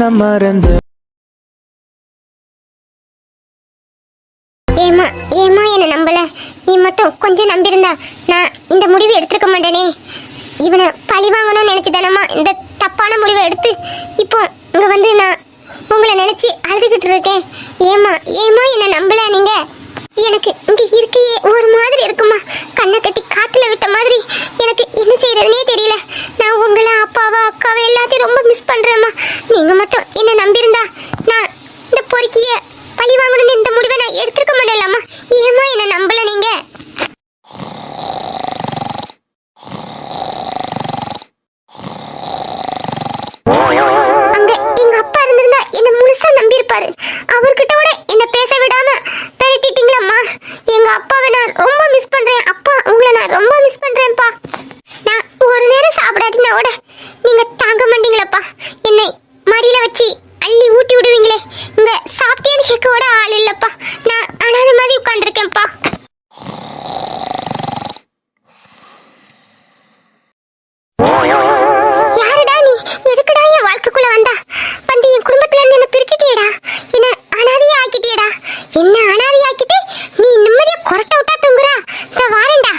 என்ன மறந்து ஏமா ஏமா என்ன நம்பல. நீ மட்டும் கொஞ்சம் நம்பியிருந்தா நான் இந்த முடிவு எடுத்திருக்க மாட்டேனே. இவனை பழி வாங்கணும்னு நினைச்சு தானம்மா இந்த தப்பான முடிவை எடுத்து இப்போ இங்க வந்து நான் உங்களை நினைச்சு அழுதுகிட்டு இருக்கேன். ஏமா ஏமா என்ன நம்பல நீங்க? எனக்கு இங்க இருக்கையே ஒரு மாதிரி இருக்குமா? கண்ணை கட்டி காத்துல விட்ட மாதிரி எனக்கு என்ன செய்யறதுனே தெரியல. நான் உங்களை அப்பாவா அக்காவை எல்லாத்தையும் ரொம்ப மிஸ் பண்றேம்மா. நீங்க மட்டும் என்ன நம்பியிருந்தா நான் இந்த பொறுக்கிய பழி வாங்கணும்னு இந்த முடிவை நான் எடுத்துருக்க மாட்டேன்லாமா ஏமா என்ன நம்பல நீங்க அங்க எங்க அப்பா இருந்திருந்தா என்ன முழுசா நம்பியிருப்பாரு அவர்கிட்ட கூட என்ன பேச விடாம பெரட்டிட்டீங்களம்மா எங்க அப்பாவை நான் ரொம்ப மிஸ் பண்றேன் அப்பா உங்களை நான் ரொம்ப மிஸ் பண்றேன்ப்பா நான் ஒரு நேரம் சாப்பிடாட்டினா கூட நீங்க தாங்க மாட்டீங்களப்பா என்னை மடியில வச்சு அள்ளி ஊட்டி விடுவீங்களே இங்க சாப்பிட்டேன்னு கேட்க கூட ஆள் இல்லப்பா நான் அனாத மாதிரி உட்காந்துருக்கேன்ப்பா யாருடா நீ எதுக்குடா என் வாழ்க்கைக்குள்ள வந்தா வந்து என் குடும்பத்துல இருந்து என்ன பிரிச்சுட்டியடா என்ன அனாதையா ஆக்கிட்டியடா என்ன அனாதையா ஆக்கிட்டு நீ நிம்மதியா கொரட்டை விட்டா தூங்குறா இந்த வாரேன்டா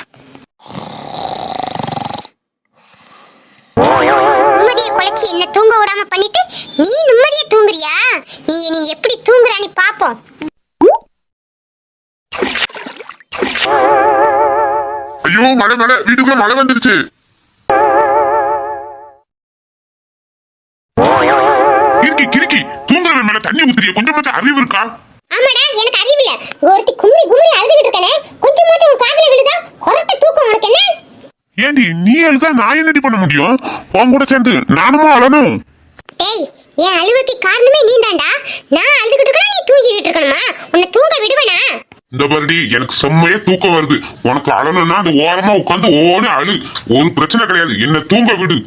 நிம்மதியை குலைச்சி என்ன தூங்க விடாம பண்ணிட்டு நீ நிம்மதியா தூங்குறியா நீ நீ எப்படி தூங்குறான்னு பாப்போம் ஐயோ மழை மழை வீட்டுக்குள்ள மழை வந்துருச்சு. கிறுக்கி கிறுக்கி தூங்குறவன் மேல தண்ணி ஊத்துறிய. கொஞ்சமாச்சும் அறிவு இருக்கா? ஆமாடா எனக்கு அறிவில்ல ஒருத்தி கும்மி கும்மி அழுதுகிட்டு இருக்கனே. கொஞ்சமாச்சும் உன் காதுல விழுதா கொரட்டை தூக்கம் உனக்கு என்ன? ஏண்டி நீ அழுதா நான் என்னடி பண்ண முடியும்? உன் கூட சேர்ந்து நானுமா அழணும் ஏய் என் அழுவுக்கு காரணமே நீதான்டா நான் அழுதுகிட்டு இருக்கணும் நீ தூங்கிக்கிட்டு இருக்கணுமா உன்னை தூங்க விடுவனா இந்த பாருடி எனக்கு செம்மையா தூக்கம் வருது. உனக்கு அழணும்னா அந்த ஓரமா உட்காந்து ஓட அழு. ஒரு பிரச்சனை கிடையாது. என்ன தூங்க விடு.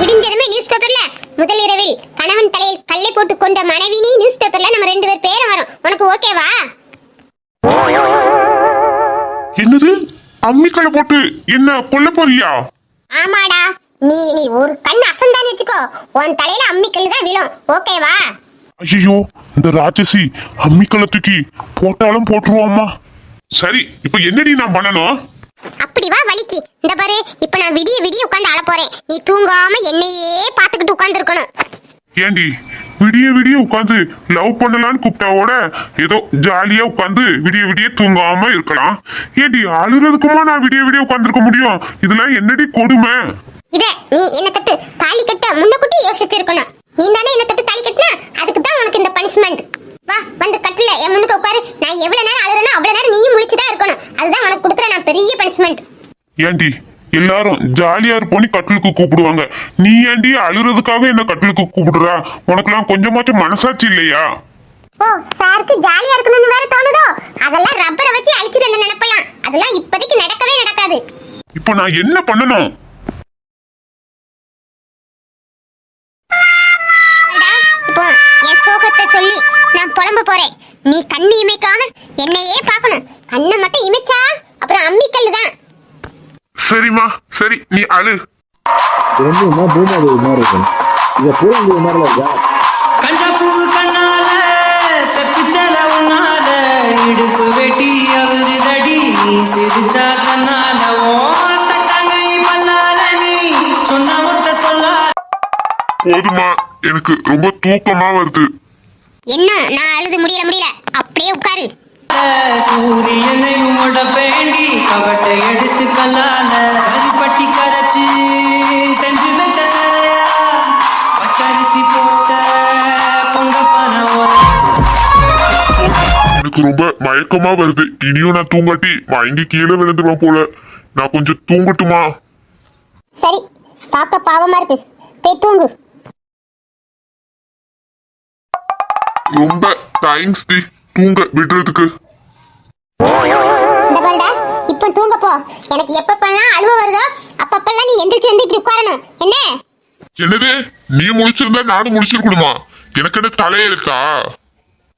விடிஞ்சதுமே நியூஸ் பேப்பர்ல முதல் இரவில் கணவன் தலையில் கல்லை போட்டு கொண்ட மனைவினி நியூஸ் பேப்பர்ல நம்ம ரெண்டு பேர் பேரை வரும். உனக்கு ஓகேவா என்னது? அம்மிக்கலை போட்டு என்ன கொல்ல போறியா? ஆமாடா. நீ நீ ஒரு கண் அசந்தான்னு வச்சுக்கோ. உன் தலையில அம்மிக்கல் தான் விழும். ஓகேவா ஐயோ இந்த ராட்சசி அம்மிக்கலை தூக்கி போட்டாலும் போட்டுருவோம்மா. சரி இப்ப என்னடி நான் பண்ணணும்? அப்படி வா வலிக்கு. இந்த பாரு இப்ப நான் விடிய விடிய உட்கார்ந்து அழ போறேன். நீ தூங்காம என்னையே பாத்துக்கிட்டு உட்கார்ந்து இருக்கணும் ஏண்டி விடிய விடிய உட்காந்து லவ் பண்ணலான்னு கூப்பிட்டாவோட ஏதோ ஜாலியா உட்காந்து விடிய விடிய தூங்காம இருக்கலாம். ஏண்டி அழுறதுக்குமா நான் விடிய விடிய உட்காந்துருக்க முடியும்? இதெல்லாம் என்னடி கொடுமை? இத நீ என்ன தொட்டு தாலி கட்ட முன்னக்கூட்டி யோசிச்சிருக்கணும். நீ தானே என்ன தொட்டு தாலி கட்டினா? அதுக்கு தான் உனக்கு இந்த பனிஷ்மெண்ட் வா வந்து கட்டில என் முன்னுக்கு உட்காரு. நான் எவ்வளவு நேரம் அழுறேனோ அவ்வளவு நேரம் நீயும் முழிச்சுதான் இருக்கணும். அதுதான் உனக்கு கொடுக்குற நான் பெரிய பனிஷ்மெண்ட் ஏண்டி எல்லாரும் ஜாலியா இருப்போன்னு கட்டிலுக்கு கூப்பிடுவாங்க. நீ ஏண்டி அழுறதுக்காக என்ன கட்டிலுக்கு கூப்பிடுறா? உனக்கெல்லாம் கொஞ்சமாச்சும் மனசாட்சி இல்லையா? ஓ சாருக்கு ஜாலியா இருக்கணும்னு வேற தோணுதோ? அதெல்லாம் ரப்பரை வச்சு அழிச்சிட்டு நினைப்பலாம் அதெல்லாம் இப்போதைக்கு நடக்கவே நடக்காது. இப்போ நான் என்ன பண்ணணும்? சொல்லி நான் புலம்ப போறேன். நீ கண்ணு இமைக்காம என்னையே பார்க்கணும். கண்ணை மட்டும் இமைச்சா அப்புறம் அம்மிக்கல் தான் சரிம்மா சரி நீ அழு. என்ன பூமாதேவி மாதிரி இருக்கும் இதை பூமாதேவி மாதிரில இருக்கா? கஞ்சப்பூ கண்ணால செப்பு செல உன்னால இடுப்பு வெட்டி சிரிச்சா கண்ணால சொல்ல போதுமா எனக்கு ரொம்ப தூக்கமா வருது. என்ன? நான் அழுது முடியல முடியல. அப்படியே உட்காரு. சூரியனை உங்களோட பேண்டி கவட்டை எடுத்து கல்லால கரிப்பட்டி கரைச்சி செஞ்சு வச்ச போட்ட எனக்கு ரொம்ப மயக்கமா வருது. இனியும் நான் தூங்காட்டி மயங்கி கீழே விழுந்துருவேன் போல. நான் கொஞ்சம் தூங்கட்டுமா? சரி பார்க்க பாவமா இருக்கு. போய் தூங்கு. ரொம்ப தேங்க்ஸ் டி. தூங்க விடுறதுக்கு. இப்போ தூங்க போ. எனக்கு எப்பப்பெல்லாம் அழுவ வருதோ அப்பப்பெல்லாம் நீ எந்திரிச்சு வந்து இப்படி உட்காரணும். என்ன? என்னது? நீ முடிச்சிருந்தா நானும் முடிச்சிருக்கணுமா எனக்கு என்ன தலையெழுத்தா?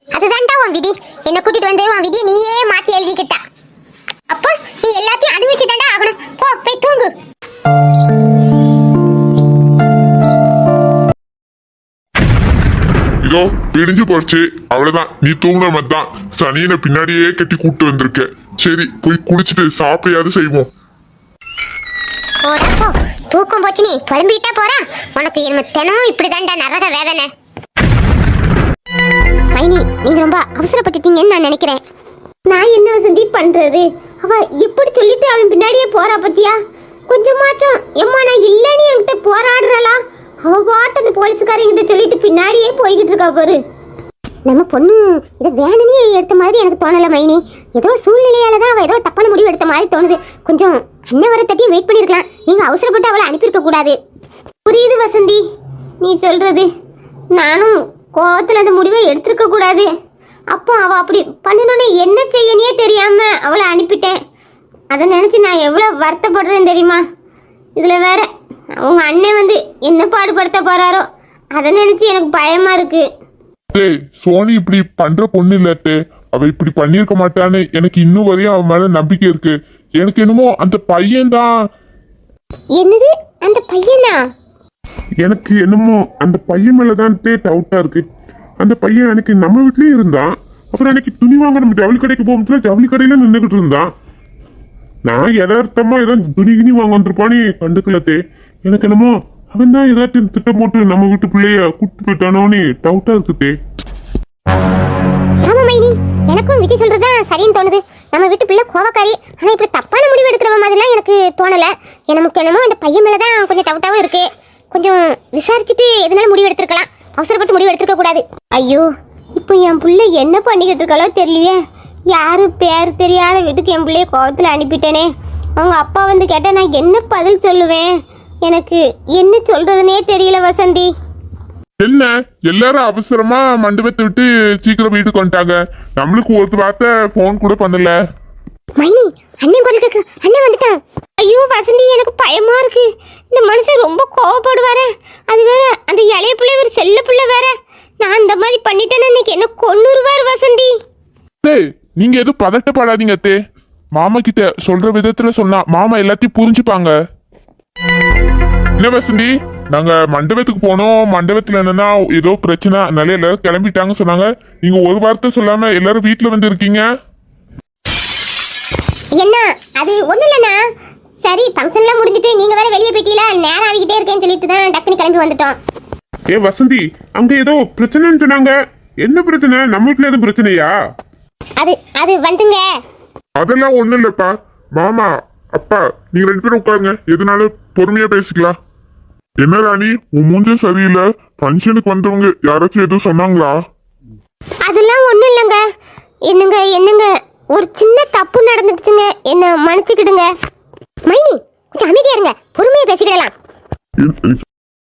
அதுதான்டா உன் விதி. என்ன கூட்டிட்டு வந்து உன் விதியை நீயே மாத்தி எழுதிக்கிட்டா. அப்போ நீ எல்லாத்தையும் அனுபவிச்சு தாண்டா ஆகணும். போ போய் தூங்கு. இதோ பிடிஞ்சு போச்சு. அவ்வளவுதான். நீ தூங்குன மாதிரி தான் சனியனை பின்னாடியே கட்டி கூட்டு வந்திருக்க. சரி போய் குளிச்சுட்டு சாப்பிடையாவது செய்வோம். போடா போ. தூக்கம் போச்சு நீ. புலம்பிக்கிட்டா போறா. உனக்கு என்ன தினம் இப்படிதான்டா நரக வேதனை. மைனி நீங்க ரொம்ப அவசரப்பட்டுட்டீங்கன்னு நான் நினைக்கிறேன். நான் என்ன வசந்தி பண்றது? அவ எப்படி சொல்லிட்டு அவன் பின்னாடியே போறா பத்தியா? கொஞ்சமாச்சும் எம்மா நான் இல்லைன்னு என்கிட்ட போராடுறாளா அவ பாட்டு அந்த போலீஸ்காரங்கிட்ட சொல்லிட்டு பின்னாடியே போய்கிட்டு இருக்கா பாரு. நம்ம பொண்ணு இதை வேணும்னே எடுத்த மாதிரி எனக்கு தோணல மைனி. ஏதோ சூழ்நிலையால தான் அவள் ஏதோ தப்பான முடிவு எடுத்த மாதிரி தோணுது. கொஞ்சம் அண்ணன் வர தட்டியும் வெயிட் பண்ணியிருக்கலாம் நீங்கள் அவசரப்பட்டு அவளை அனுப்பியிருக்க கூடாது. புரியுது வசந்தி. நீ சொல்றது. நானும் கோவத்தில் அந்த முடிவை எடுத்திருக்க கூடாது. அப்போ அவள் அப்படி பண்ணணும்னு என்ன செய்யனே தெரியாம அவளை அனுப்பிட்டேன். அதை நினச்சி நான் எவ்வளோ வருத்தப்படுறேன் தெரியுமா? இதில் வேற அவங்க அண்ணன் வந்து என்ன பாடுபடுத்த போறாரோ அதை நினச்சி எனக்கு பயமா இருக்கு. டேய் சோனி இப்படி பண்ற பொண்ணு இல்லட்டு அவ இப்படி பண்ணியிருக்க மாட்டான்னு எனக்கு இன்னும் வரையும் அவன் மேல நம்பிக்கை இருக்கு. எனக்கு என்னமோ அந்த பையன் தான் என்னது? அந்த பையனா? எனக்கு என்னமோ அந்த பையன் மேலதான் டவுட்டா இருக்கு. அந்த பையன் அன்னைக்கு நம்ம வீட்லயே இருந்தான். அப்புறம் அன்னைக்கு துணி வாங்க நம்ம ஜவுளி கடைக்கு போகும்போது ஜவுளி கடையில நின்றுகிட்டு இருந்தான். நான் யதார்த்தமா ஏதோ துணி கிணி வாங்க வந்திருப்பானே கண்டுக்கலத்தே எனக்கு என்னமோ அவன் தான் ஏதாச்சும் திட்டம் போட்டு நம்ம வீட்டு பிள்ளைய கூட்டு போயிட்டானோன்னு டவுட்டா இருக்குதே. ஆமா மைனி. எனக்கும் விஜய் சொல்றதுதான் சரின்னு தோணுது. நம்ம வீட்டு பிள்ளை கோவக்காரி. ஆனா இப்படி தப்பான முடிவு எடுக்கிற மாதிரிலாம் எனக்கு தோணல. எனக்கு என்னமோ அந்த பையன் மேல தான் கொஞ்சம் டவுட்டாவும் இருக்கு. கொஞ்சம் விசாரிச்சுட்டு எதனால முடிவு எடுத்திருக்கலாம். அவசரப்பட்டு முடிவு எடுத்துக்க கூடாது. ஐயோ இப்போ என் பிள்ளை என்ன பண்ணிக்கிட்டு இருக்காளோ தெரியலையே. யாரும் பேர் தெரியாத வீட்டுக்கு என் பிள்ளைய கோவத்தில் அனுப்பிட்டேனே. அவங்க அப்பா வந்து கேட்டால் நான் என்ன பதில் சொல்லுவேன்? எனக்கு என்ன சொல்றதுனே தெரியல வசந்தி. என்ன? எல்லாரும் அவசரமா மண்டபத்தை விட்டு சீக்கிரம் வீட்டுக்கு வந்துட்டாங்க. நம்மளுக்கு ஒரு வார்த்தை ஃபோன் கூட பண்ணல. மைனி அண்ணன் குரல் கேக்கு அண்ணன் வந்துட்டான். ஐயோ வசந்தி எனக்கு பயமா இருக்கு. இந்த மனுஷன் ரொம்ப கோவப்படுவாரு. அது வேற அந்த இளைய பிள்ளை ஒரு செல்ல பிள்ளை வேற. நான் இந்த மாதிரி பண்ணிட்டேன்னு இன்னைக்கு என்ன கொன்னுருவார் வசந்தி. டேய் நீங்க எதுவும் பதட்டப்படாதீங்க அத்தே. மாமா கிட்ட சொல்ற விதத்துல சொன்னா மாமா எல்லாத்தையும் புரிஞ்சுப்பாங்க. என்ன வசந்தி? நாங்க மண்டபத்துக்கு போனோம். மண்டபத்துல என்னன்னா ஏதோ பிரச்சனை அதனால எல்லாரும் கிளம்பிட்டாங்க சொன்னாங்க. நீங்க ஒரு வார்த்தை சொல்லாம எல்லாரும் வீட்டுல வந்து இருக்கீங்க? என்ன? அது ஒண்ணு இல்லைண்ணா. சரி ஃபங்க்ஷன்லாம் முடிஞ்சிட்டு நீங்க வேற வெளியே போயிட்டீங்களா? நேரம் ஆகிக்கிட்டே இருக்கேன்னு சொல்லிட்டு தான் டக்குனு கிளம்பி வந்துட்டோம். ஏ வசந்தி அங்க ஏதோ பிரச்சனைன்னு சொன்னாங்க. என்ன பிரச்சனை? நம்ம வீட்டுல எதுவும் பிரச்சனையா? அது அது வந்துங்க. அதெல்லாம் ஒண்ணும் இல்லப்பா. மாமா அப்பா நீங்க ரெண்டு பேரும் உட்காருங்க. எதுனாலும் பொறுமையா பேசிக்கலாம். என்ன ராணி உன் மூஞ்சும் சரியில்லை? ஃபங்க்ஷனுக்கு வந்தவங்க யாராச்சும் எதுவும் சொன்னாங்களா? அதெல்லாம் ஒண்ணும் இல்லைங்க. என்னங்க என்னங்க? ஒரு சின்ன தப்பு நடந்துடுச்சுங்க. என்ன மன்னிச்சுக்கிடுங்க. மைனி கொஞ்சம் அமைதியா இருங்க. பொறுமையா பேசிக்கிடலாம்.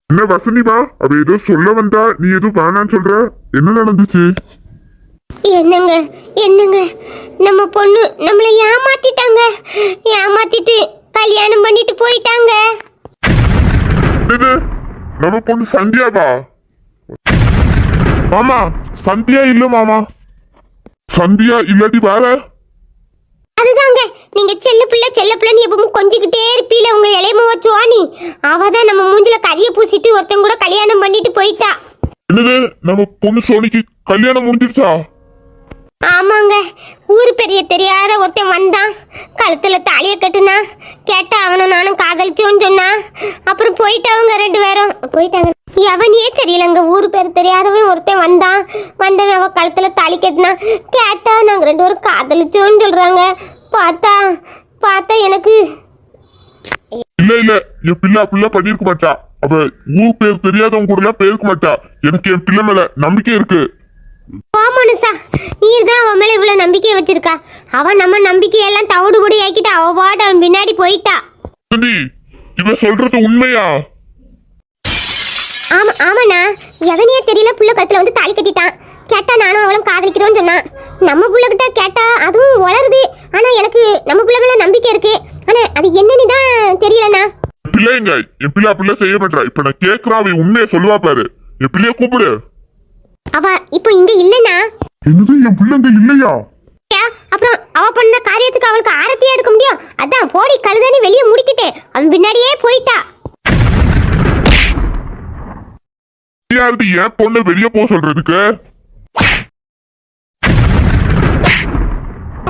என்ன- வசந்திமா அவ ஏதோ சொல்ல வந்தா நீ எதுவும் வேணான்னு சொல்ற? என்ன நடந்துச்சு? என்னங்க என்னங்க? நம்ம பொண்ணு நம்மளை ஏமாத்திட்டாங்க. ஏமாத்திட்டு கல்யாணம் பண்ணிட்டு போயிட்டாங்க. இது நம்ம பொண்ணு சந்தியாவா? மாமா சந்தியா இல்ல மாமா. சந்தியா இல்லாட்டி வேற? அதுதாங்க. நீங்க செல்ல பிள்ளை செல்ல பிள்ளைன்னு எப்பவும் கொஞ்சிக்கிட்டே இருப்பீல உங்க இளையமவ சுவாணி. அவ தான் நம்ம மூஞ்சில கரிய பூசிட்டு ஒருத்தன் கூட கல்யாணம் பண்ணிட்டு போயிட்டா. என்னது? நம்ம பொண்ணு சோனிக்கு கல்யாணம் முடிஞ்சிருச்சா? ஆமாங்க. ஊர் பெரிய தெரியாத ஒருத்தன் வந்தான். கழுத்தில் தாலியை கட்டுனா கேட்டா அவனும் நானும் காதலிச்சோன்னு சொன்னா. அப்புறம் போயிட்டவங்க ரெண்டு பேரும். போயிட்டாங்க. எவனையே தெரியலங்க. ஊர் பேர் தெரியாதவன் ஒருத்தன் வந்தான். வந்தவன் அவன் கழுத்தில் தாலி கட்டினா கேட்டா நாங்கள் ரெண்டு பேரும் காதலிச்சோன்னு சொல்கிறாங்க பார்த்தா பார்த்தா எனக்கு இல்ல இல்ல. என் பிள்ளை அப்படிலாம் பண்ணிருக்க மாட்டா. அவ ஊர் பேர் தெரியாதவங்க கூட எல்லாம் போயிருக்க மாட்டா. எனக்கு என் பிள்ளை மேல நம்பிக்கை இருக்கு. மனுஷா நீர் தான் அவன் மேல இவ்வளவு நம்பிக்கை வச்சிருக்கா. அவன் நம்ம நம்பிக்கையெல்லாம் தவிடு பொடி ஆக்கிட்டா அவ பாட்டு அவன் பின்னாடி போயிட்டா. வசந்தி இவன் சொல்றது உண்மையா? ஆமா ஆமாண்ணா. எவனையே தெரியல புள்ள கழுத்துல வந்து தாலி கட்டிட்டான். கேட்டா நானும் அவளும் காதலிக்கிறோம்னு சொன்னான். நம்ம புள்ள கிட்ட அதுவும் வளருது ஆனா எனக்கு நம்ம புள்ள மேல நம்பிக்கை இருக்கு. ஆனா அது என்னன்னு தான் தெரியலண்ணா. பிள்ளைங்க என் பிள்ளை பிள்ளை செய்ய மாட்டா. இப்ப நான் கேக்குறா அவன் உண்மையை சொல்லுவா பாரு. என் பிள்ளைய கூப்பிடு. அவ இப்போ இங்க இல்லைண்ணா. என்னது என் பிள்ளைங்க இல்லையா? அப்புறம் அவ பண்ண காரியத்துக்கு அவளுக்கு ஆரத்தியா எடுக்க முடியும்? அதான் போடி கழுதானி வெளியே முடிக்கிட்டேன் அவன் பின்னாடியே போயிட்டா. யாருது என் பொண்ணை வெளியே போக சொல்றதுக்கு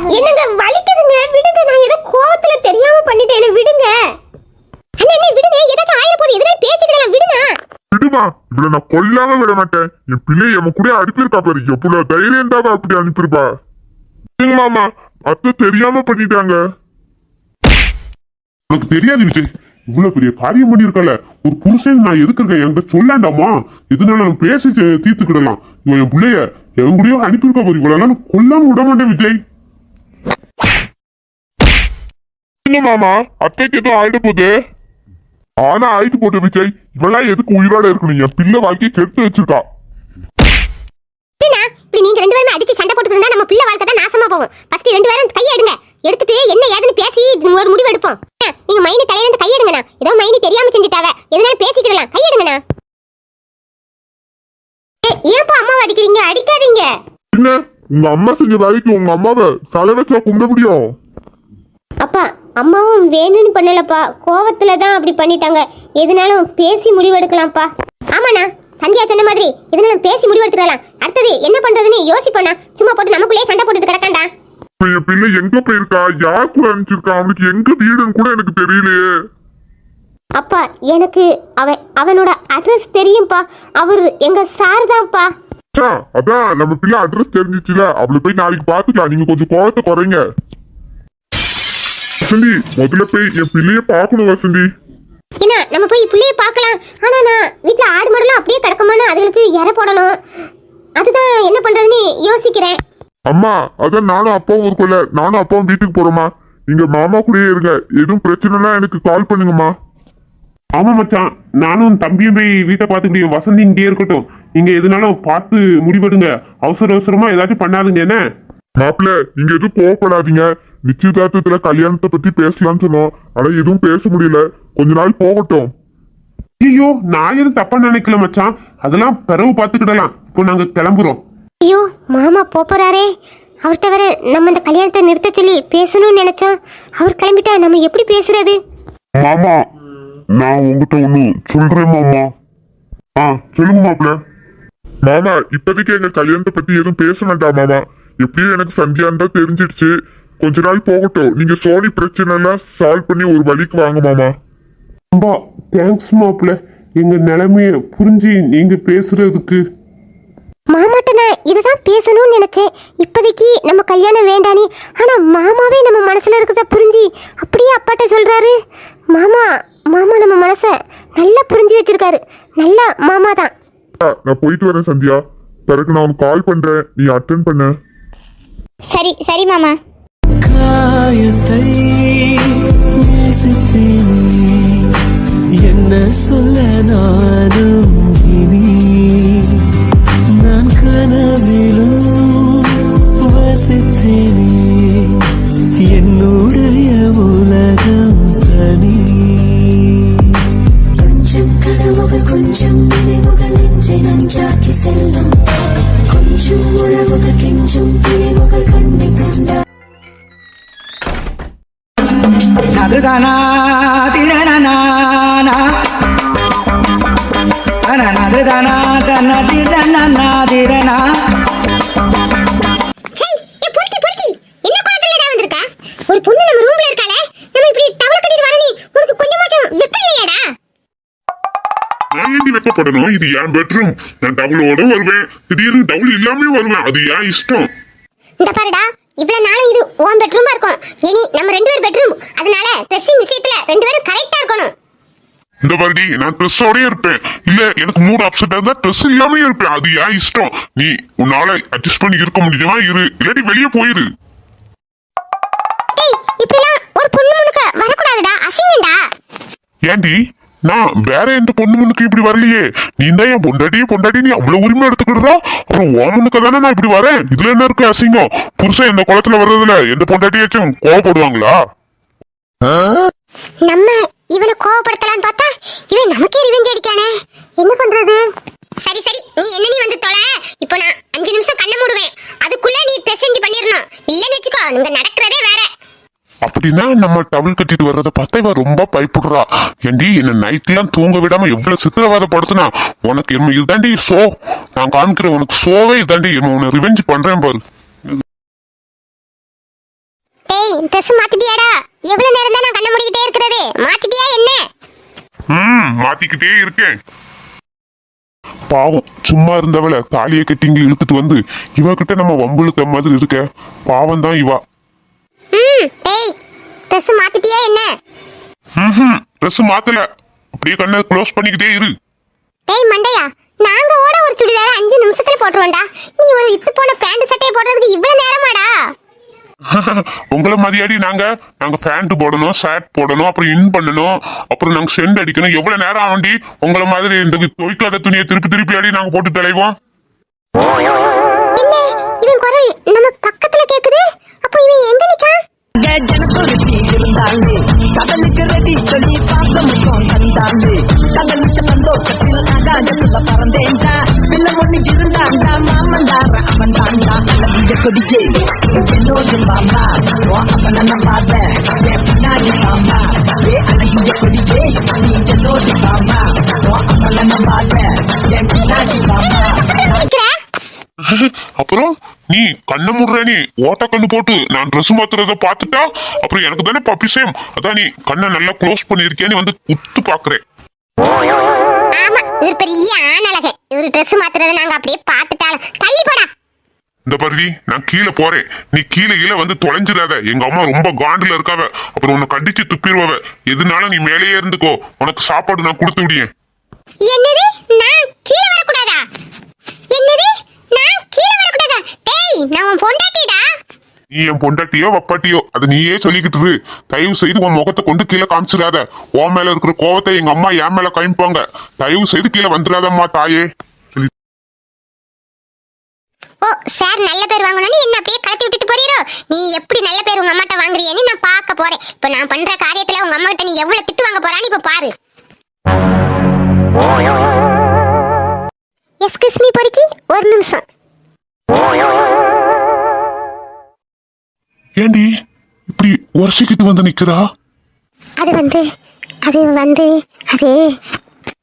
என்னங்க வலிக்குதுங்க விடுங்க நான் ஏதோ கோவத்துல தெரியாம பண்ணிட்டேன் விடுங்க அண்ணா அண்ணா விடுங்க ஏதாச்சும் ஆயிர போது எதுனா பேசிக்கலாம் விடுங்க விடுமா இவளை நான் கொல்லாம விட மாட்டேன். என் பிள்ளை என் கூட அனுப்பியிருக்கா பாரு. எவ்வளவு தைரியம் தான் அப்படி அனுப்பியிருப்பா. மாமா அத்தை தெரியாம பண்ணிட்டாங்க. உனக்கு தெரியாது விஜய். இவ்வளவு பெரிய காரியம் பண்ணிருக்கல ஒரு புருஷன் நான் எதுக்கு இருக்கேன் என்கிட்ட சொல்லாண்டாமா? இதனால நம்ம பேசி தீர்த்துக்கிடலாம்? இவன் என் பிள்ளைய என் கூடயோ அனுப்பியிருக்கா பாரு. இவ்வளவு கொல்லாம விட மாட்டேன் விஜய். மாமா அத்தைக்கு எதுவும் ஆயிட போகுது. ஆனா ஆயிட்டு போட்டு விஜய் இவெல்லாம் எதுக்கு உயிரோட இருக்கணும்? என் பிள்ளை வாழ்க்கையை கெடுத்து வச்சிருக்கா. இப்படி நீங்க ரெண்டு பேரும் அடிச்சு சண்டை இருந்தா நம்ம பிள்ளை வாழ்க்கை தான் நாசமா போகும். ஃபர்ஸ்ட் ரெண்டு பேரும் கையை எடுங்க. எடுத்துட்டு என்ன ஏதுன்னு பேசி ஒரு முடிவு எடுப்போம். நீங்க மைனி தலையில இருந்து கையை எடுங்கண்ணா. ஏதோ மைனி தெரியாம செஞ்சுட்டாவ. எதனால பேசிக்கிடலாம் கையை எடுங்கண்ணா. ஏய், ஏன்ப்பா அம்மாவை அடிக்கிறீங்க? அடிக்காதீங்க. என்ன? உங்க அம்மா செஞ்ச வேலைக்கு உங்க அம்மாவை தலை வச்சா கும்பிட முடியும்? அப்பா அம்மாவும் வேணும்னு பண்ணலப்பா. கோவத்துல தான் அப்படி பண்ணிட்டாங்க. எதுனாலும் பேசி முடிவெடுக்கலாம்ப்பா. ஆமாண்ணா சந்தியா சொன்ன மாதிரி எதுனாலும் பேசி முடிவெடுத்துக்கலாம் அடுத்தது என்ன பண்றதுன்னு யோசிப்போண்ணா. சும்மா போட்டு நமக்குள்ளே சண்டை போட்டுட்டு கிடக்காண்டா? என் பிள்ளை எங்க போயிருக்கா? யார் கூட அனுப்பிச்சிருக்கா? அவனுக்கு எங்க வீடுன்னு கூட எனக்கு தெரியலையே. அப்பா எனக்கு அவன் அவனோட அட்ரஸ் தெரியும்ப்பா அவர் எங்க சார் தான்ப்பா. அதான் நம்ம பிள்ளை அட்ரஸ் தெரிஞ்சிச்சுல. அவளை போய் நாளைக்கு பாத்துக்கலாம் நீங்க கொஞ்சம் கோவத்தை குறைங்க. வசந்தி முதல்ல போய் என் பிள்ளைய பார்க்கணும் வசந்தி. என்ன நம்ம போய் புள்ளைய பார்க்கலாம். ஆனா நான் வீட்ல ஆடு மாடுலாம் அப்படியே கிடக்குமான்னு அதுகளுக்கு இற போடணும். அதுதான் என்ன பண்றதுன்னு யோசிக்கிறேன். அம்மா அதான் நானும் அப்பாவும் இருக்கல நானும் அப்பாவும் வீட்டுக்கு போறோமா நீங்க மாமா கூடயே இருங்க. எதுவும் பிரச்சனைனா எனக்கு கால் பண்ணுங்கம்மா. ஆமா மச்சான். நானும் தம்பியும் போய் வீட்டை பார்த்துக்கிட்டே வசந்தி இங்கே இருக்கட்டும். நீங்க எதுனாலும் பார்த்து முடிவெடுங்க. அவசர அவசரமா ஏதாச்சும் பண்ணாதுங்க என்ன? மாப்பிள்ள நீங்க எதுவும் கோவப்படாதீங்க. நிச்சயதார்த்தத்துல கல்யாணத்தை பத்தி பேசலாம்னு சொன்னோம். ஆனா எதுவும் பேச முடியல. கொஞ்ச நாள் போகட்டும். ஐயோ நான் எதுவும் தப்பா நினைக்கல மச்சான். அதெல்லாம் பிறகு பார்த்துக்கிடலாம். இப்போ நாங்க கிளம்புறோம். ஐயோ மாமா போறாரே. அவர்கிட்ட வர நம்ம இந்த கல்யாணத்தை நிறுத்த சொல்லி பேசணும்னு நினைச்சோம். அவர் கிளம்பிட்டா நம்ம எப்படி பேசுறது? மாமா நான் உங்ககிட்ட ஒண்ணு சொல்றேன் மாமா. ஆ சொல்லுங்க மாப்பிள்ள மாமா இப்போதைக்கு எங்க கல்யாணத்தை பத்தி எதுவும் பேச வேண்டாம் மாமா. எப்படியும் எனக்கு சந்தியான் தான் தெரிஞ்சிடுச்சு. கொஞ்ச நாள் போகட்டும். நீங்க சோனி பிரச்சனை எல்லாம் சால்வ் பண்ணி ஒரு வழிக்கு வாங்க மாமா. ரொம்ப தேங்க்ஸ் மாப்பிள்ள. எங்க நிலைமைய புரிஞ்சு நீங்க பேசுறதுக்கு. மாமாட்ட நான் இதுதான் பேசணும்னு நினைச்சேன். இப்போதைக்கு நம்ம கல்யாணம் வேண்டானே. ஆனா மாமாவே நம்ம மனசுல இருக்கிறத புரிஞ்சு அப்படியே அப்பாட்ட சொல்றாரு. மாமா மாமா நம்ம மனச நல்லா புரிஞ்சு வச்சிருக்காரு. நல்ல மாமா தான். நான் போயிட்டு வரேன் சந்தியா. பிறகு நான் உனக்கு கால் பண்றேன். நீ அட்டன் பண்ண. சரி சரி மாமா. காயத்தை நேசித்தேனே. என்ன சொல்ல நானும் ஏண்டி வெக்கப்படணும். இது என் பெட்ரூம் நான் டவுலோட வருவேன். திடீர்னு டவுல் இல்லாமே வருவேன். அது என் இஷ்டம். இந்த பாருடா. இவ்வளவு நாளும் இது உன் பெட்ரூமா இருக்கும். இனி நம்ம ரெண்டு பேர் பெட்ரூம் அதனால ட்ரெஸ்ஸிங் விஷயத்துல ரெண்டு பேரும் கரெக்டா இருக்கணும். இந்த மாதிரி நான் ட்ரெஸ்ஸோடய இருப்பேன். இல்ல எனக்கு மூடு அப்செட் இருந்தா ட்ரெஸ் இல்லாமயே இருப்பேன். அது ஏன் இஷ்டம். நீ உன்னால அட்ஜஸ்ட் பண்ணி இருக்க முடியுமா? இரு. இல்லாட்டி வெளியே போயிரு. டேய் நான் வேற எந்த பொண்ணு முன்னுக்கு இப்படி வரலையே? நீ தான் என் பொண்டாட்டியே பொண்டாட்டி நீ அவ்வளவு உரிமை எடுத்துக்கிடுறா? அப்புறம் ஓ முன்னுக்கு தானே நான் இப்படி வரேன்? இதுல என்ன இருக்கு அசிங்கம்? புருஷன் எந்த குளத்துல வர்றதுல எந்த பொண்டாட்டியாச்சும் கோவப்படுவாங்களா? நம்ம இவனை கோவப்படுத்தலாம்னு பார்த்தா இவன் நமக்கே ரிவெஞ்ச் அடிக்கானே. என்ன பண்றது? சரி சரி. நீ என்ன நீ வந்து தொலை? இப்போ நான் அஞ்சு நிமிஷம் கண்ணை மூடுவேன். அதுக்குள்ள நீ டெசஞ்சு பண்ணிடணும். இல்லைன்னு வச்சுக்கோ நீங்க நடக்கிறதே வேற. அப்படின்னா நம்ம டவல் கட்டிட்டு வர்றத பார்த்தா இவ ரொம்ப பயப்படுறா. ஏண்டி என்ன நைட்லாம் தூங்க விடாம எவ்வளவு சித்திரவதைப்படுத்தினா? உனக்கு என்ன இதுதாண்டி ஷோ நான் காமிக்கிறேன் உனக்கு ஷோவே இதாண்டி உன்னை ரிவெஞ்ச் பண்றேன் பாரு. டேய் ட்ரெஸ் மாத்திட்டியாடா? எவ்வளவு நேரம் தான் நான் கண்ணை மூடிக்கிட்டே இருக்கிறது? மாத்திட்டியா என்ன? ம் மாத்திக்கிட்டே இருக்கேன். பாவம் சும்மா இருந்தவள தாலியை கட்டி இங்க இழுத்துட்டு வந்து இவகிட்ட நம்ம வம்புழுத்த மாதிரி இருக்க. பாவம் தான் இவா. ட்ரெஸ் மாத்திட்டியா என்ன? ம் ட்ரெஸ் மாத்தல. அப்படியே கண்ணை க்ளோஸ் பண்ணிக்கிட்டே இரு. டேய் மண்டையா நாங்க ஓட ஒரு சுடிதார அஞ்சு நிமிஷத்துல போட்டுருவோம்டா. நீ ஒரு இத்து போன பேண்ட் சட்டையை போடுறதுக்கு இவ்வளவு நேரமாடா? உங்களை மாதிரியாடி நாங்க நாங்க பேண்ட் போடணும் ஷர்ட் போடணும் அப்புறம் இன் பண்ணணும் அப்புறம் நாங்க சென்ட் அடிக்கணும். எவ்வளவு நேரம் ஆகும்டி? உங்களை மாதிரி இந்த துவைக்காத துணியை திருப்பி திருப்பி அடி நாங்க போட்டு தலைவோம். நீ கண்ணை முடுற நீ. ஓட்ட கண்ணு போட்டு. நான் ட்ரெஸ் மாத்துறத பார்த்துட்டா அப்புறம் எனக்கு தானே பப்பிசேம் அதான் நீ கண்ணை நல்லா க்ளோஸ் பண்ணிருக்கேன்னு வந்து உத்து பாக்குறேன் ஆமா இவர் பெரிய ஆணழகன். இவர் ட்ரெஸ் மாத்துறத நாங்க அப்படியே பார்த்துட்டாலும். தள்ளி போடா. இந்த பருவி நான் கீழே போறேன். நீ கீழே கீழே வந்து தொலைஞ்சிடாத. எங்க அம்மா ரொம்ப காண்டுல இருக்காவ. அப்புறம் உன்னை கடிச்சு துப்பிடுவவ. எதுனால நீ மேலேயே இருந்துக்கோ. உனக்கு சாப்பாடு நான் கொடுத்து விடியேன் என்னது? நான் கீழே வரக்கூடாதா? என்னது? நான் கீழே டேய் நான் உன் பொண்டாட்டிடா. நீ என் பொண்டாட்டியோ வப்பாட்டியோ அது நீயே சொல்லிக்கிட்டு இரு. தயவு செய்து உன் முகத்தை கொண்டு கீழே காமிச்சிடாத. உன் மேல இருக்கிற கோவத்தை எங்க அம்மா என் மேல காமிப்பாங்க. தயவு செய்து கீழே வந்துடாதம்மா தாயே. ஓ சார் நல்ல பேர் வாங்கணும்னு என்ன அப்படியே கலத்தி விட்டுட்டு போறீரோ? நீ எப்படி நல்ல பேர் உங்க அம்மாட்ட வாங்குறியேன்னு நான் பார்க்க போறேன். இப்போ நான் பண்ற காரியத்துல உங்க அம்மா கிட்ட நீ எவ்வளவு திட்டு வாங்க போறான்னு இப்ப பாரு. எஸ்கியூஸ் மீ பொறுக்கி ஒரு நிமிஷம். ஏண்டி இப்படி உரசிக்கிட்டு வந்து நிக்கிறா? அது வந்து அது வந்து அது.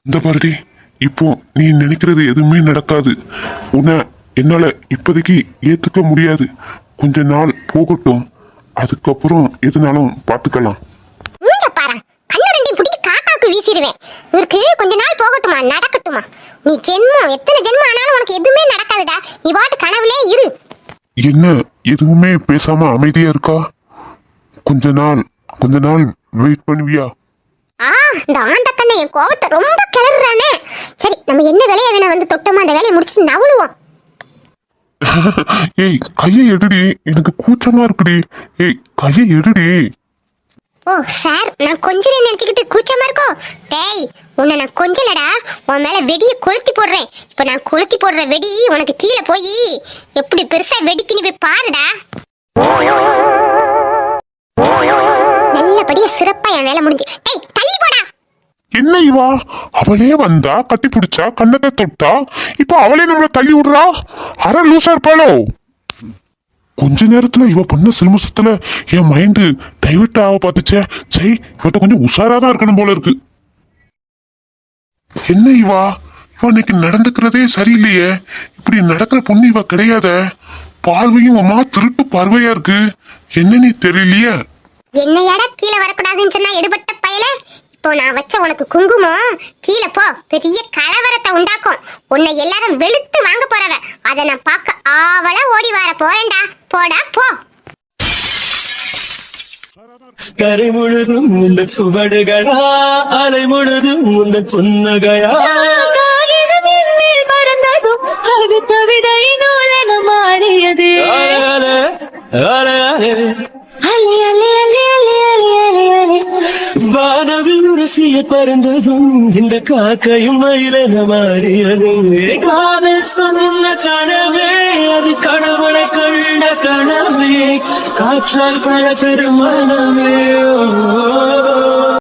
இந்த பாருடி இப்போ நீ நினைக்கிறது எதுவுமே நடக்காது. உன்னை என்னால இப்போதைக்கு ஏத்துக்க முடியாது. கொஞ்ச நாள் போகட்டும். அதுக்கப்புறம் எதுனாலும் காக்காவுக்கு வீசிடுவேன். இவருக்கு கொஞ்ச நாள் போகட்டுமா? நடக்கட்டுமா? நீ ஜென்மம். எத்தனை ஜென்மம் ஆனாலும் உனக்கு எதுவுமே நடக்காதுடா நீ வாட்டு கனவுலே இரு. என்ன? எதுவுமே பேசாம அமைதியா இருக்கா? கொஞ்ச நாள் கொஞ்ச நாள் வெயிட் பண்ணுவியா? ஆ இந்த ஆண்ட கண்ணை என் கோவத்தை ரொம்ப கிளறானே சரி நம்ம என்ன வேலையை வேணா வந்து தொட்டோமோ அந்த வேலையை முடிச்சுட்டு நவளுவோம். ஏய் கையை எடுடி. எனக்கு கூச்சமா இருக்குடி. ஏய் கையை எடுடி. ஓ சார் நான் கொஞ்சம் நினைச்சுக்கிட்டு கூச்சமா இருக்கோ? டேய் உன்னை நான் கொஞ்சலடா உன் மேல வெடியை கொளுத்தி போடுறேன். இப்போ நான் கொளுத்தி போடுற வெடி உனக்கு கீழே போய் எப்படி பெருசா வெடிக்குன்னு போய் பாருடா. நல்லபடியா சிறப்பா என் வேலை முடிஞ்சு. டேய் தள்ளி போடா. என்ன இவா? அவளே வந்தா கட்டி பிடிச்சா கண்ணத்தை தொட்டா இப்போ அவளே நம்மள தள்ளி விடுறா? அரை லூசா இருப்பாளோ கொஞ்ச நேரத்துல இவ பண்ண சிலுமசத்துல என் மைண்டு டைவர்ட் ஆக பார்த்துச்சே. சரி இவட்ட கொஞ்சம் உஷாரா தான் இருக்கணும் போல இருக்கு. என்ன இவா? இவா இன்னைக்கு நடந்துக்கிறதே சரியில்லையே. இப்படி நடக்கிற பொண்ணு இவ கிடையாத. பார்வையும் அம்மா திருட்டு பார்வையா இருக்கு. என்னன்னு தெரியலையே? என்னையாடா கீழே வரக்கூடாதுன்னு சொன்னா எடுபட்ட பயல? இப்போ நான் வச்ச உனக்கு குங்குமம். கீழே போ. பெரிய கலவரத்தை உண்டாக்கும். உன்னை எல்லாரும் வெளுத்து வாங்க போறவ. அதை நான் பார்க்க ஆவலா ஓடி வர போறேன்டா. போடா போ. கரை முழுதும் இந்த சுவடுகளா அலை முழுதும் இந்த புன்னகையா? அது கவிதை நூலென மாறியது. வானவில் உரசிய பறந்ததும் இந்த காக்கையும் மயிலென மாறியது. காதல் சொன்ன கனவே அது கணவனை கண்ட கனவே. காற்றால் பல பெருமானமே